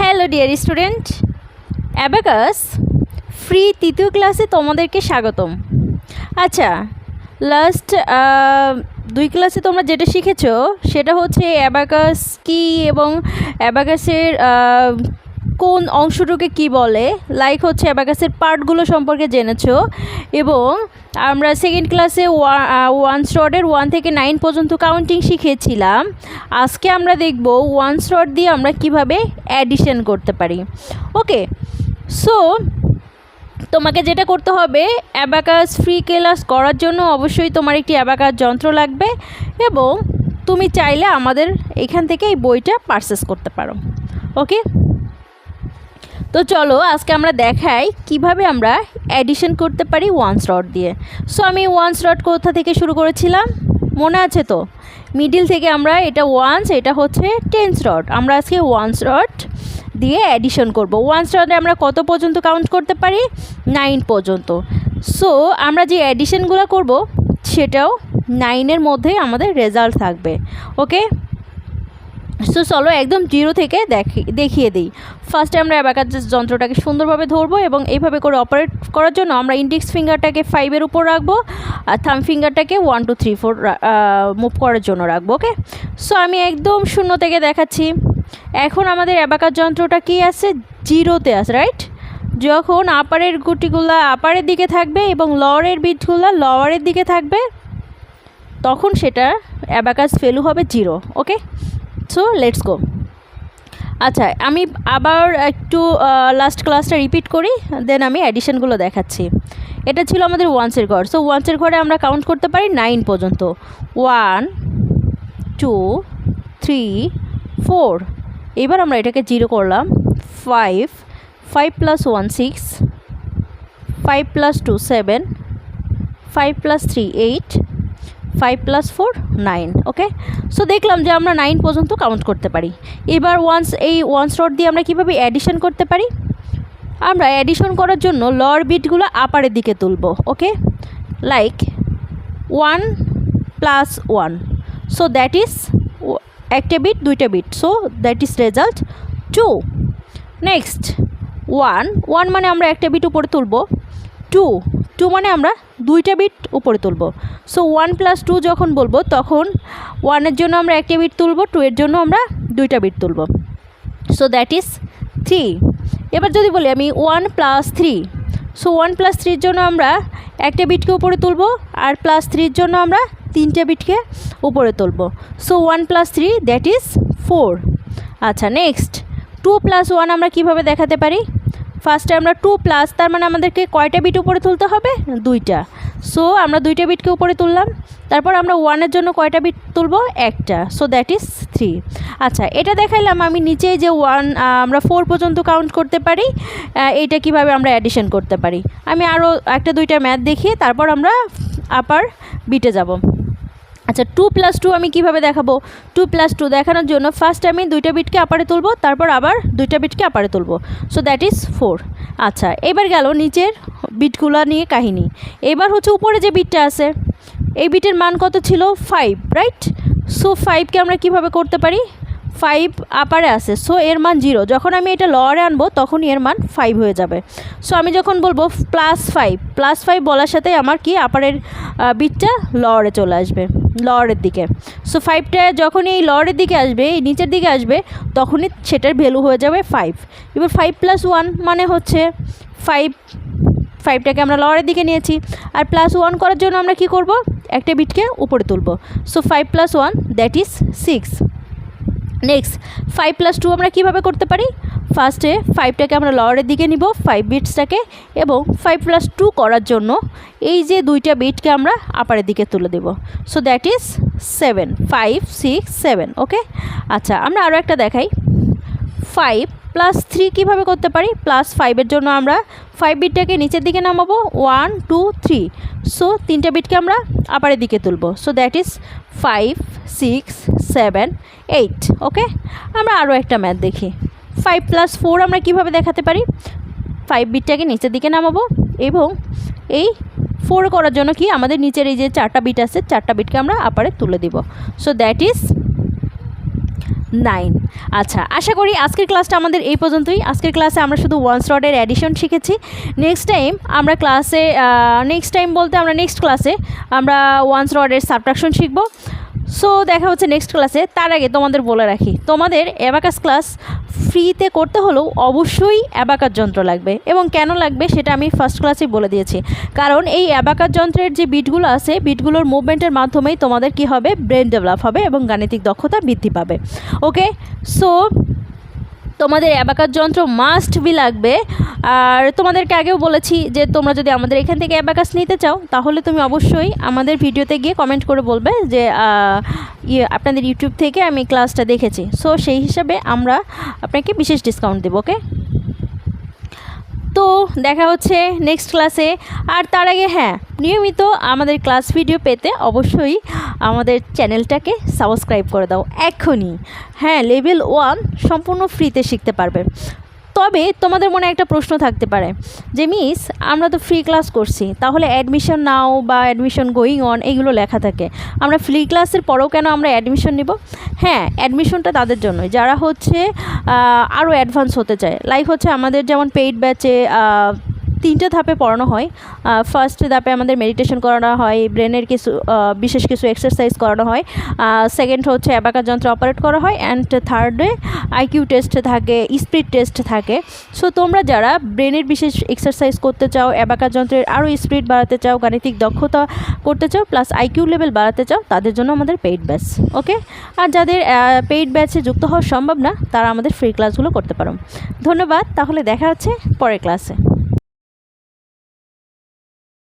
Hello dear student abacus free তৃতীয় ক্লাসে তোমাদেরকে স্বাগতম। আচ্ছা লাস্ট দুই ক্লাসে তোমরা যেটা শিখেছো, সেটা হচ্ছে অ্যাবাকাস কি এবং অ্যাবাকাসের কোন অংশটুকে কি বলে? লাইক হচ্ছে অ্যাবাকাসের পার্টগুলো সম্পর্কে জেনেছো। এবং আমরা সেকেন্ড ক্লাসে ওয়ান স্টডের ওয়ান থেকে নাইন পর্যন্ত কাউন্টিং শিখেছিলাম। আজকে আমরা দেখব ওয়ান স্টড দিয়ে আমরা কীভাবে অ্যাডিশন করতে পারি। ওকে সো তোমাকে যেটা করতে হবে, অ্যাবাকাস ফ্রি ক্লাস করার জন্য অবশ্যই তোমার একটি অ্যাবাকাস যন্ত্র লাগবে এবং তুমি চাইলে আমাদের এখান থেকে এই বইটা পারচেস করতে পারো। ওকে তো চলো আজকে আমরা দেখাই কীভাবে আমরা অ্যাডিশন করতে পারি ওয়ান স্লট দিয়ে। সো আমি ওয়ান স্লট কোথা থেকে শুরু করেছিলাম? মনে আছে তো? মিডিল থেকে আমরা এটা ওয়ান্স এটা হচ্ছে টেন স্লট আমরা আজকে ওয়ান স্লট দিয়ে অ্যাডিশন করব। ওয়ান স্লটে আমরা কত পর্যন্ত কাউন্ট করতে পারি? নাইন পর্যন্ত। সো আমরা যে অ্যাডিশনগুলো করব, সেটাও নাইনের মধ্যে আমাদের রেজাল্ট থাকবে। ওকে সো চলো একদম জিরো থেকে দেখি, দেখিয়ে দিই। ফার্স্টে আমরা অ্যাবাকার যন্ত্রটাকে সুন্দরভাবে ধরবো এবং এইভাবে করে অপারেট করার জন্য আমরা ইন্ডেক্স ফিঙ্গারটাকে ফাইভের উপর রাখব আর thumb ফিঙ্গারটাকে one two three four move করার জন্য রাখব ওকে সো আমি একদম শূন্য থেকে দেখাচ্ছি। এখন আমাদের অ্যাবাকার যন্ত্রটা কি আছে? জিরোতে আছে রাইট যখন আপারের গুটিগুলো আপারের দিকে থাকবে এবং লরের বিটগুলো লওয়ারের দিকে থাকবে, তখন সেটা অ্যাবাকাস ফেলু হবে zero okay so let's go আচ্ছা আমি আবার একটু লাস্ট ক্লাসটা রিপিট করি দেন আমি অ্যাডিশনগুলো দেখাচ্ছি। এটা ছিল আমাদের ওয়ান্সের ঘর। সো ওয়ান্সের ঘরে আমরা কাউন্ট করতে পারি নাইন পর্যন্ত। ওয়ান টু থ্রি ফোর এবার আমরা এটাকে জিরো করলাম। Five five plus one six five plus two seven five plus three eight five plus four nine okay so দেখলাম যে আমরা নাইন পর্যন্ত কাউন্ট করতে পারি। এবার ওয়ান্স এই ওয়ান্স রড দিয়ে আমরা কীভাবে অ্যাডিশন করতে পারি? আমরা অ্যাডিশন করার জন্য লর বিটগুলো আপারের দিকে তুলব okay like one plus one so that is একটা বিট দুইটা bead so that is result two next one one মানে আমরা একটা বিট উপরে তুলব। টু টু মানে আমরা দুইটা বিট উপরে তুলব। সো ওয়ান প্লাস টু যখন বলব, তখন ওয়ানের জন্য আমরা একটা বিট তুলব টু এর জন্য আমরা দুইটা বিট তুলব। সো দ্যাট ইজ থ্রি এবার যদি বলি আমি one plus three so one plus থ্রির জন্য আমরা একটা বিটকে উপরে তুলব, আর প্লাস থ্রির জন্য আমরা তিনটে বিটকে উপরে তুলব। So one plus three that is four আচ্ছা নেক্সট টু প্লাস ওয়ান আমরা কীভাবে দেখাতে পারি? ফার্স্টে আমরা টু প্লাস তার মানে আমাদেরকে কয়টা বিট উপরে তুলতে হবে? দুইটা। সো আমরা দুইটা বিটকে উপরে তুললাম। তারপর আমরা ওয়ানের জন্য কয়টা বিট তুলব? একটা। সো দ্যাট ইজ থ্রি আচ্ছা এটা দেখাইলাম আমি নিচে যে ওয়ান আমরা ফোর পর্যন্ত কাউন্ট করতে পারি। এইটা কীভাবে আমরা অ্যাডিশন করতে পারি? আমি আরও একটা দুইটা ম্যাথ দেখিয়ে তারপর আমরা আপার বিটে যাব। আচ্ছা টু প্লাস টু আমি কীভাবে দেখাবো? টু প্লাস টু দেখানোর জন্য ফার্স্ট আমি দুইটা বিটকে আপারে তুলবো, তারপর আবার দুইটা বিটকে আপারে তুলবো। সো দ্যাট ইজ ফোর আচ্ছা এবার গেল নিচের বিটগুলো নিয়ে কাহিনী। এবার হচ্ছে উপরে যে বিটটা আছে, এই বিটের মান কত ছিল? ফাইভ রাইট সো ফাইভকে আমরা কীভাবে করতে পারি? ফাইভ আপারে আছে সো এর মান জিরো যখন আমি এটা লওয়ারে আনব তখন এর মান ফাইভ হয়ে যাবে। সো আমি যখন বলব প্লাস ফাইভ প্লাস ফাইভ বলার সাথে আমার কি আপারের বিটটা লওয়ারে চলে আসবে। লওয়ারের দিকে। সো ফাইভটা যখনই এই লওয়ারের দিকে আসবে, এই নিচের দিকে আসবে, তখনই সেটার ভ্যালু হয়ে যাবে ফাইভ এবার ফাইভ প্লাস ওয়ান মানে হচ্ছে ফাইভ ফাইভটাকে আমরা লওয়ারের দিকে নিয়েছি। আর প্লাস ওয়ান করার জন্য আমরা কি করব? একটা বিটকে উপরে তুলব। So five plus one that is six next five plus two আমরা কীভাবে করতে পারি? ফার্স্টে ফাইভটাকে আমরা লওয়ারের দিকে নিব ফাইভ বিটসটাকে এবং ফাইভ প্লাস টু করার জন্য এই যে দুইটা বিটকে আমরা আপারের দিকে তুলে দেব। So that is seven five six seven okay আচ্ছা আমরা আরও একটা দেখাই। ফাইভ প্লাস থ্রি কীভাবে করতে পারি? প্লাস ফাইভের জন্য আমরা ফাইভ বিটটাকে নিচের দিকে নামাবো ওয়ান টু থ্রি সো তিনটা বিটকে আমরা আপারের দিকে তুলব। So that is five six seven eight okay আমরা আরও একটা ম্যাথ দেখি। ফাইভ প্লাস ফোর আমরা কীভাবে দেখাতে পারি? ফাইভ বিটটাকে নিচের দিকে নামাবো এবং এই ফোর করার জন্য কি আমাদের নিচের এই যে চারটা বিট আছে, চারটা বিটকে আমরা আপারে তুলে দিব। সো দ্যাট ইজ নাইন আচ্ছা আশা করি আজকের ক্লাসটা আমাদের এই পর্যন্তই। আজকের ক্লাসে আমরা শুধু ওয়ান রডের অ্যাডিশন শিখেছি। নেক্সট টাইম আমরা ক্লাসে নেক্সট টাইম বলতে আমরা নেক্সট ক্লাসে আমরা ওয়ান্স রডের সাবট্রাকশন শিখব। সো দেখা হচ্ছে নেক্সট ক্লাসে তার আগে তোমাদের বলে রাখি, তোমাদের অ্যাবাকাস ক্লাস ফ্রিতে করতে হলেও অবশ্যই অ্যাবাকার যন্ত্র লাগবে। এবং কেন লাগবে সেটা আমি ফার্স্ট ক্লাসেই বলে দিয়েছি। কারণ এই অ্যাবাকার যন্ত্রের যে বিটগুলো আছে বিটগুলোর মুভমেন্টের মাধ্যমেই তোমাদের কি হবে? ব্রেন ডেভেলপ হবে এবং গাণিতিক দক্ষতা বৃদ্ধি পাবে। ওকে সো তোমাদের অ্যাবাকার যন্ত্র মাস্ট বি লাগবে। আর তোমাদেরকে আগেও বলেছি যে তোমরা যদি আমাদের এখান থেকে অ্যাবাকাস নিতে চাও, তাহলে তুমি অবশ্যই আমাদের ভিডিওতে গিয়ে কমেন্ট করে বলবে যে ইয়ে আপনাদের ইউটিউব থেকে আমি ক্লাসটা দেখেছি। সো সেই হিসাবে আমরা আপনাকে বিশেষ ডিসকাউন্ট দেবো ওকে তো দেখা হচ্ছে নেক্সট ক্লাসে আর তার আগে হ্যাঁ নিয়মিত আমাদের ক্লাস ভিডিও পেতে অবশ্যই আমাদের চ্যানেলটাকে সাবস্ক্রাইব করে দাও, এখনই। হ্যাঁ লেভেল ওয়ান সম্পূর্ণ ফ্রিতে শিখতে পারবে। তবে তোমাদের মনে একটা প্রশ্ন থাকতে পারে, যে মিস, আমরা তো ফ্রি ক্লাস করছি, তাহলে অ্যাডমিশন নাও বা অ্যাডমিশন গোয়িং অন এইগুলো লেখা থাকে। আমরা ফ্রি ক্লাসের পরেও কেন আমরা অ্যাডমিশন নিব? হ্যাঁ অ্যাডমিশনটা তাদের জন্য যারা হচ্ছে আরও অ্যাডভান্স হতে চায় লাইক হচ্ছে আমাদের যেমন পেইড ব্যাচে তিনটে ধাপে পড়ানো হয়। ফার্স্ট ধাপে আমাদের মেডিটেশন করানো হয় ব্রেনের কিছু বিশেষ কিছু এক্সারসাইজ করানো হয়। সেকেন্ড হচ্ছে অ্যাবাকার যন্ত্র অপারেট করা হয় অ্যান্ড থার্ডে আইকিউ টেস্ট থাকে স্পিড টেস্ট থাকে। সো তোমরা যারা ব্রেনের বিশেষ এক্সারসাইজ করতে চাও, অ্যাবাকার যন্ত্রের আরও স্পিড বাড়াতে চাও, গাণিতিক দক্ষতা করতে চাও প্লাস আইকিউ লেভেল বাড়াতে চাও, তাদের জন্য আমাদের পেইড ব্যাচ ওকে আর যাদের পেইড ব্যাচে যুক্ত হওয়া সম্ভব না, তারা আমাদের ফ্রি ক্লাসগুলো করতে পারো। ধন্যবাদ, তাহলে দেখা হচ্ছে পরের ক্লাসে